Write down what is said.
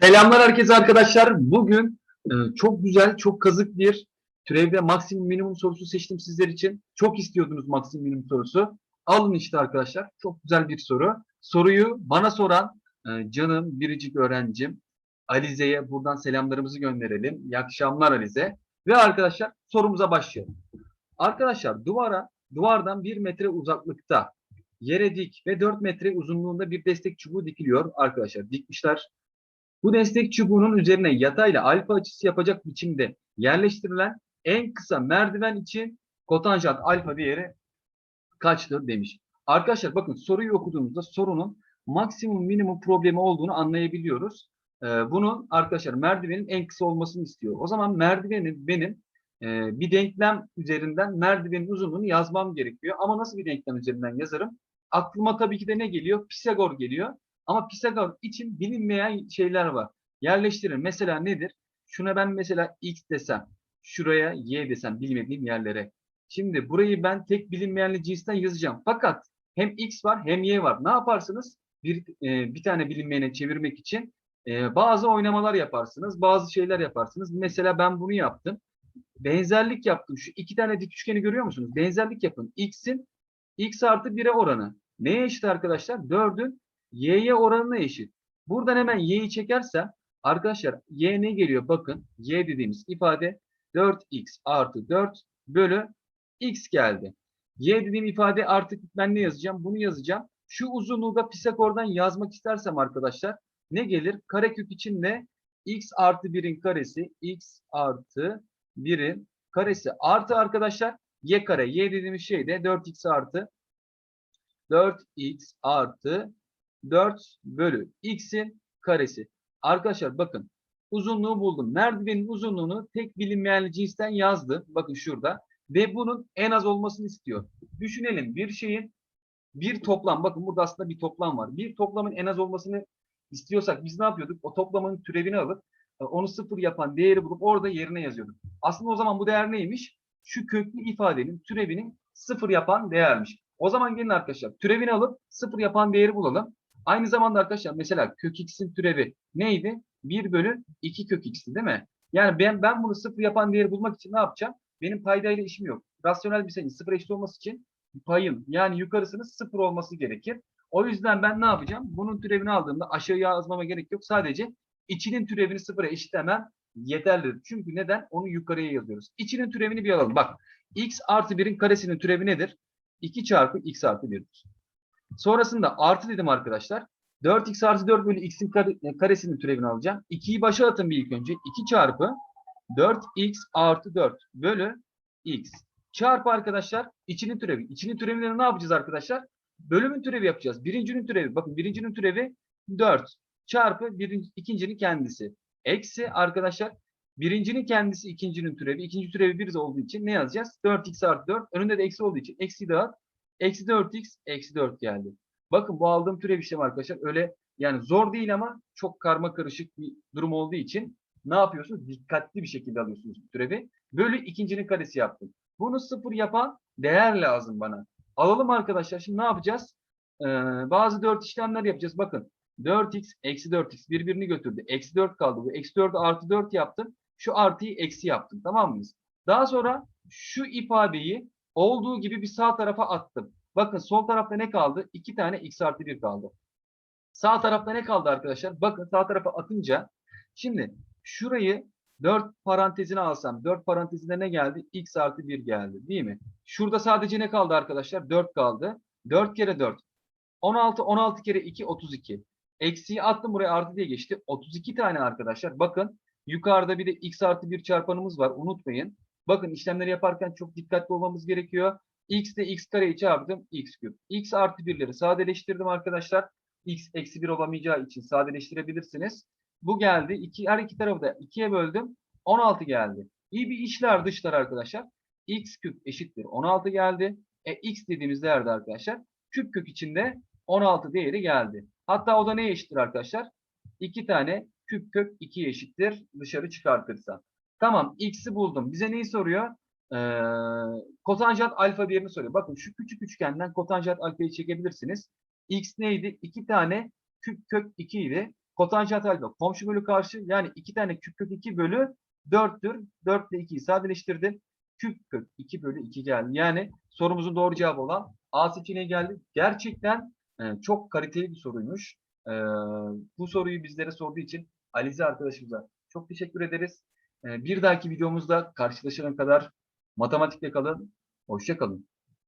Selamlar herkese arkadaşlar. Bugün e, çok güzel, çok kazık bir türevde maksimum minimum sorusu seçtim sizler için. Çok istiyordunuz maksimum minimum sorusu. Alın işte arkadaşlar. Çok güzel bir soru. Soruyu bana soran e, canım biricik öğrencim Alize'ye buradan selamlarımızı gönderelim. İyi akşamlar Alize. Ve arkadaşlar sorumuza başlayalım. Arkadaşlar duvara, duvardan 1 metre uzaklıkta yere dik ve 4 metre uzunluğunda bir destek çubuğu dikiliyor arkadaşlar. Dikmişler. Bu destek çubuğunun üzerine yatayla alfa açısı yapacak biçimde yerleştirilen en kısa merdiven için kotanjant alfa değeri kaçtır demiş. Arkadaşlar bakın soruyu okuduğumuzda sorunun maksimum minimum problemi olduğunu anlayabiliyoruz. Ee, bunun arkadaşlar merdivenin en kısa olmasını istiyor. O zaman merdivenin benim e, bir denklem üzerinden merdivenin uzunluğunu yazmam gerekiyor. Ama nasıl bir denklem üzerinden yazarım? Aklıma tabii ki de ne geliyor? Pisagor geliyor. Ama Pisagor için bilinmeyen şeyler var. Yerleştirir. Mesela nedir? Şuna ben mesela x desem, şuraya y desem bilmediğim yerlere. Şimdi burayı ben tek bilinmeyenli cinsten yazacağım. Fakat hem x var hem y var. Ne yaparsınız? Bir, e, bir tane bilinmeyene çevirmek için e, bazı oynamalar yaparsınız. Bazı şeyler yaparsınız. Mesela ben bunu yaptım. Benzerlik yaptım. Şu iki tane dik üçgeni görüyor musunuz? Benzerlik yapın. x'in x artı 1'e oranı. Neye eşit arkadaşlar? 4'ün y'ye oranına eşit. Buradan hemen y'yi çekersem arkadaşlar y ne geliyor? Bakın y dediğimiz ifade 4x artı 4 bölü x geldi. Y dediğim ifade artık ben ne yazacağım? Bunu yazacağım. Şu uzunluğu da Pisagor'dan yazmak istersem arkadaşlar ne gelir? Karekök için de x artı 1'in karesi x artı 1'in karesi artı arkadaşlar y kare. Y dediğimiz şey de 4x artı 4x artı 4 bölü x'in karesi. Arkadaşlar bakın uzunluğu buldum. Merdivenin uzunluğunu tek bilinmeyen cinsten yazdı. Bakın şurada. Ve bunun en az olmasını istiyor. Düşünelim bir şeyin bir toplam. Bakın burada aslında bir toplam var. Bir toplamın en az olmasını istiyorsak biz ne yapıyorduk? O toplamın türevini alıp e, onu sıfır yapan değeri bulup orada yerine yazıyorduk. Aslında o zaman bu değer neymiş? Şu köklü ifadenin türevinin sıfır yapan değermiş. O zaman gelin arkadaşlar türevini alıp sıfır yapan değeri bulalım. Aynı zamanda arkadaşlar mesela kök x'in türevi neydi? 1 bölü 2 kök x'ti değil mi? Yani ben, ben bunu sıfır yapan değeri bulmak için ne yapacağım? Benim paydayla işim yok. Rasyonel bir sayı sıfır eşit olması için payın yani yukarısının sıfır olması gerekir. O yüzden ben ne yapacağım? Bunun türevini aldığımda aşağıya yazmama gerek yok. Sadece içinin türevini sıfıra eşitlemem yeterlidir. Çünkü neden? Onu yukarıya yazıyoruz. İçinin türevini bir alalım. Bak x artı 1'in karesinin türevi nedir? 2 çarpı x artı 1'dir. Sonrasında artı dedim arkadaşlar. 4x artı 4 bölü x'in karesinin türevini alacağım. 2'yi başa atın bir ilk önce. 2 çarpı 4x artı 4 bölü x. Çarpı arkadaşlar içinin türevi. İçinin türevini ne yapacağız arkadaşlar? Bölümün türevi yapacağız. Birincinin türevi. Bakın birincinin türevi 4 çarpı birinci, ikincinin kendisi. Eksi arkadaşlar birincinin kendisi ikincinin türevi. İkinci türevi 1 olduğu için ne yazacağız? 4x artı 4. Önünde de eksi olduğu için eksi dağıt. Eksi 4x eksi 4 geldi. Bakın bu aldığım türev işlemi arkadaşlar öyle yani zor değil ama çok karma karışık bir durum olduğu için ne yapıyorsunuz? Dikkatli bir şekilde alıyorsunuz türevi. Bölü ikincinin karesi yaptım. Bunu sıfır yapan değer lazım bana. Alalım arkadaşlar. Şimdi ne yapacağız? Ee, bazı 4 işlemler yapacağız. Bakın 4x eksi 4x birbirini götürdü. Eksi 4 kaldı. Bu eksi 4'ü artı 4 yaptım. Şu artıyı eksi yaptım. Tamam mıyız? Daha sonra şu ifadeyi olduğu gibi bir sağ tarafa attım. Bakın sol tarafta ne kaldı? 2 tane x artı 1 kaldı. Sağ tarafta ne kaldı arkadaşlar? Bakın sağ tarafa atınca şimdi şurayı 4 parantezine alsam 4 parantezine ne geldi? x artı 1 geldi değil mi? Şurada sadece ne kaldı arkadaşlar? 4 kaldı. 4 kere 4. 16, 16 kere 2, 32. Eksiği attım buraya artı diye geçti. 32 tane arkadaşlar. Bakın yukarıda bir de x artı 1 çarpanımız var. Unutmayın. Bakın işlemleri yaparken çok dikkatli olmamız gerekiyor. x ile x kareyi çarptım. x küp. x artı 1'leri sadeleştirdim arkadaşlar. x eksi 1 olamayacağı için sadeleştirebilirsiniz. Bu geldi. İki, her iki tarafı da 2'ye böldüm. 16 geldi. İyi bir işler dışlar arkadaşlar. x küp eşittir 16 geldi. E, x dediğimiz değerde arkadaşlar küp kök içinde 16 değeri geldi. Hatta o da neye eşittir arkadaşlar? 2 tane küp kök 2 eşittir dışarı çıkartırsa. Tamam x'i buldum. Bize neyi soruyor? Ee, kotanjant alfa değerini soruyor. Bakın şu küçük üçgenden kotanjant alfayı çekebilirsiniz. x neydi? 2 tane küp kök 2 idi. Kotanjant alfa komşu bölü karşı yani iki tane küp kök 2 bölü 4'tür. 4 ile 2'yi sadeleştirdim. Küp kök 2 bölü 2 geldi. Yani sorumuzun doğru cevabı olan A seçeneği geldi. Gerçekten e, çok kaliteli bir soruymuş. E, bu soruyu bizlere sorduğu için Alize arkadaşımıza çok teşekkür ederiz. E, bir dahaki videomuzda karşılaşana kadar matematikle kalın. Hoşça kalın.